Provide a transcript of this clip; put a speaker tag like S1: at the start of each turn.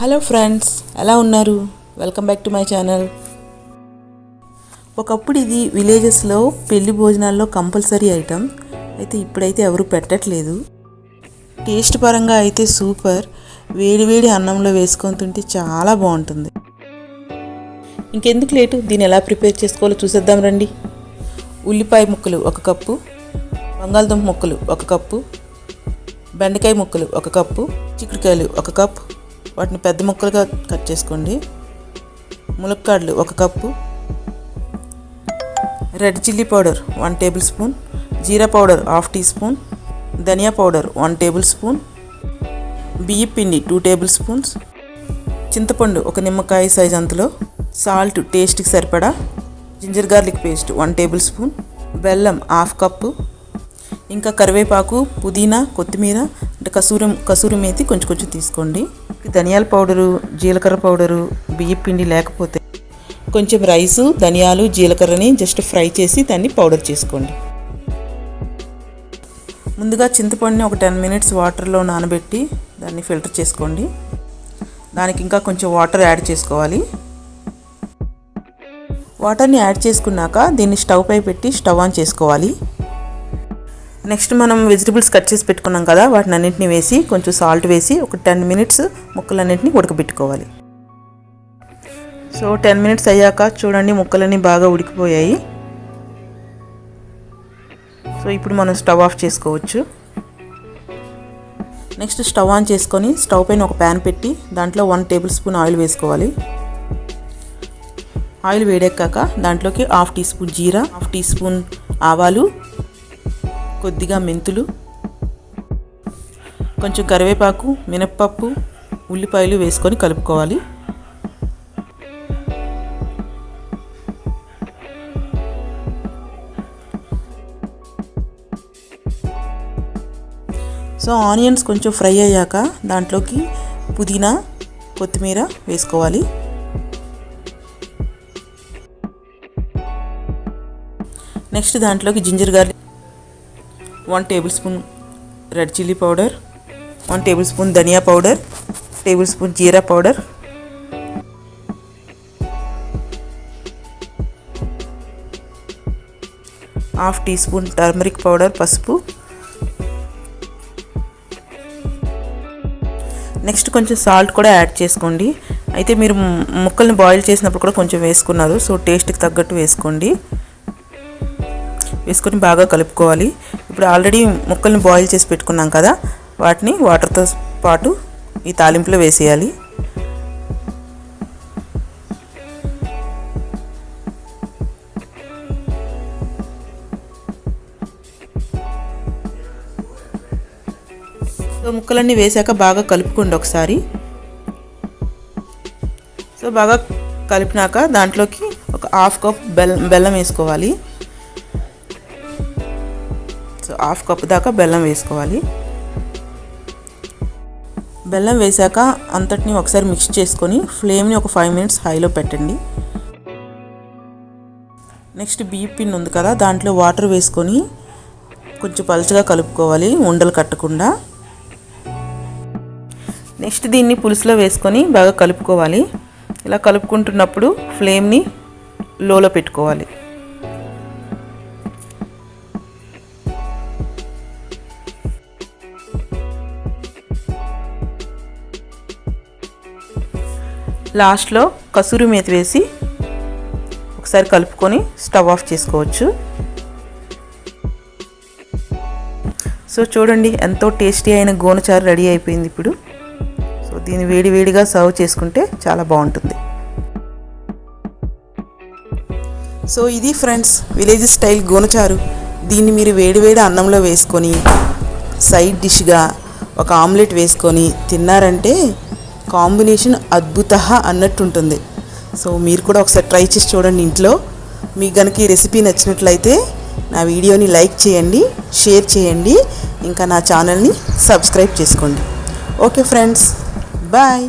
S1: Hello friends ఎలా ఉన్నారు? Welcome back to my channel ఒకప్పుడు ఇది విలేజెస్లో పెళ్ళి భోజనాల్లో కంపల్సరీ ఐటమ్ అయితే ఇప్పుడైతే ఎవరు పెట్టట్లేదు. టేస్ట్ పరంగా అయితే సూపర్ వేడి వేడి అన్నంలో వేసుకొని తింటే చాలా బాగుంటుంది. ఇంకెందుకు లేటు? దీన్ని ఎలా ప్రిపేర్ చేసుకోవాలో చూసేద్దాం రండి. ఉల్లిపాయ ముక్కలు ఒక కప్పు. బంగాళదుంప ముక్కలు ఒక కప్పు. బెండకాయ ముక్కలు ఒక కప్పు. చిక్కుడుకాయలు ఒక కప్పు. వాటిని పెద్ద ముక్కలుగా కట్ చేసుకోండి. ములక్కాడలు ఒక cup. Red chilli powder one tablespoon. Jeera powder half teaspoon. Dhania powder one tablespoon. బియ్యం పిండి టూ టేబుల్ స్పూన్స్. చింతపండు ఒక నిమ్మకాయ సైజ్ అంతలో. సాల్ట్ టేస్ట్కి సరిపడా. Ginger garlic paste one tablespoon. బెల్లం హాఫ్ కప్పు. ఇంకా కరివేపాకు పుదీనా కొత్తిమీర అంటే కసూరి కసూరి మేతి కొంచెం కొంచెం తీసుకోండి. ధనియాల పౌడరు జీలకర్ర పౌడరు బియ్యం పిండి లేకపోతే కొంచెం రైసు ధనియాలు జీలకర్రని జస్ట్ ఫ్రై చేసి దాన్ని పౌడర్ చేసుకోండి. ముందుగా చింతపండుని ఒక టెన్ మినిట్స్ వాటర్లో నానబెట్టి దాన్ని ఫిల్టర్ చేసుకోండి. దానికి ఇంకా కొంచెం వాటర్ యాడ్ చేసుకోవాలి. వాటర్ని యాడ్ చేసుకున్నాక దీన్ని స్టవ్ పై పెట్టి స్టవ్ ఆన్ చేసుకోవాలి. నెక్స్ట్ మనం వెజిటబుల్స్ కట్ చేసి పెట్టుకున్నాం కదా వాటిని అన్నింటినీ వేసి కొంచెం సాల్ట్ వేసి ఒక టెన్ మినిట్స్ ముక్కలన్నింటినీ ఉడకబెట్టుకోవాలి. సో టెన్ మినిట్స్ అయ్యాక చూడండి ముక్కలన్నీ బాగా ఉడికిపోయాయి. సో ఇప్పుడు మనం స్టవ్ ఆఫ్ చేసుకోవచ్చు. నెక్స్ట్ స్టవ్ ఆన్ చేసుకొని స్టవ్ పైన ఒక ప్యాన్ పెట్టి దాంట్లో వన్ టేబుల్ స్పూన్ ఆయిల్ వేసుకోవాలి. ఆయిల్ వేడెక్కాక దాంట్లోకి half teaspoon jeera half teaspoon ఆవాలు కొద్దిగా మెంతులు కొంచెం కరివేపాకు మినప్పప్పు ఉల్లిపాయలు వేసుకొని కలుపుకోవాలి. సో ఆనియన్స్ కొంచెం ఫ్రై అయ్యాక దాంట్లోకి పుదీనా కొత్తిమీర వేసుకోవాలి. నెక్స్ట్ దాంట్లోకి ginger garlic one tablespoon red chilli powder one tablespoon dhania powder tablespoon jeera powder half teaspoon turmeric powder పసుపు. నెక్స్ట్ కొంచెం సాల్ట్ కూడా యాడ్ చేసుకోండి. అయితే మీరు ముక్కల్ని బాయిల్ చేసినప్పుడు కూడా కొంచెం వేసుకున్నారు సో టేస్ట్కి తగ్గట్టు వేసుకోండి. వేసుకొని బాగా కలుపుకోవాలి. ఇప్పుడు ఆల్రెడీ ముక్కల్ని బాయిల్ చేసి పెట్టుకున్నాం కదా వాటిని వాటర్తో పాటు ఈ తాలింపులో వేసేయాలి. సో ముక్కలన్నీ వేసాక బాగా కలుపుకోండి ఒకసారి. సో బాగా కలిపినాక దాంట్లోకి ఒక హాఫ్ కప్ బెల్లం బెల్లం వేసుకోవాలి. సో హాఫ్ కప్ దాకా బెల్లం వేసుకోవాలి. బెల్లం వేసాక అంతటిని ఒకసారి మిక్స్ చేసుకొని ఫ్లేమ్ని ఒక ఫైవ్ మినిట్స్ హైలో పెట్టండి. నెక్స్ట్ బియ్య పిన్ ఉంది కదా దాంట్లో వాటర్ వేసుకొని కొంచెం పలుచగా కలుపుకోవాలి ఉండలు కట్టకుండా. నెక్స్ట్ దీన్ని పులుసులో వేసుకొని బాగా కలుపుకోవాలి. ఇలా కలుపుకుంటున్నప్పుడు ఫ్లేమ్ని లోలో పెట్టుకోవాలి. లాస్ట్లో కసూరి మేతి వేసి ఒకసారి కలుపుకొని స్టవ్ ఆఫ్ చేసుకోవచ్చు. సో చూడండి ఎంతో టేస్టీ అయిన గోనచారు రెడీ అయిపోయింది ఇప్పుడు. సో దీన్ని వేడివేడిగా సర్వ్ చేసుకుంటే చాలా బాగుంటుంది. సో ఇది ఫ్రెండ్స్ విలేజ్ స్టైల్ గోనచారు. దీన్ని మీరు వేడివేడి అన్నంలో వేసుకొని సైడ్ డిష్గా ఒక ఆమ్లెట్ వేసుకొని తిన్నారంటే కాంబినేషన్ అద్భుత అన్నట్టు ఉంటుంది సో మీరు కూడా ఒకసారి ట్రై చేసి చూడండి ఇంట్లో. మీకు కనుక ఈ రెసిపీ నచ్చినట్లయితే నా వీడియోని లైక్ చేయండి షేర్ చేయండి ఇంకా నా ఛానల్ని సబ్స్క్రైబ్ చేసుకోండి. Okay friends bye.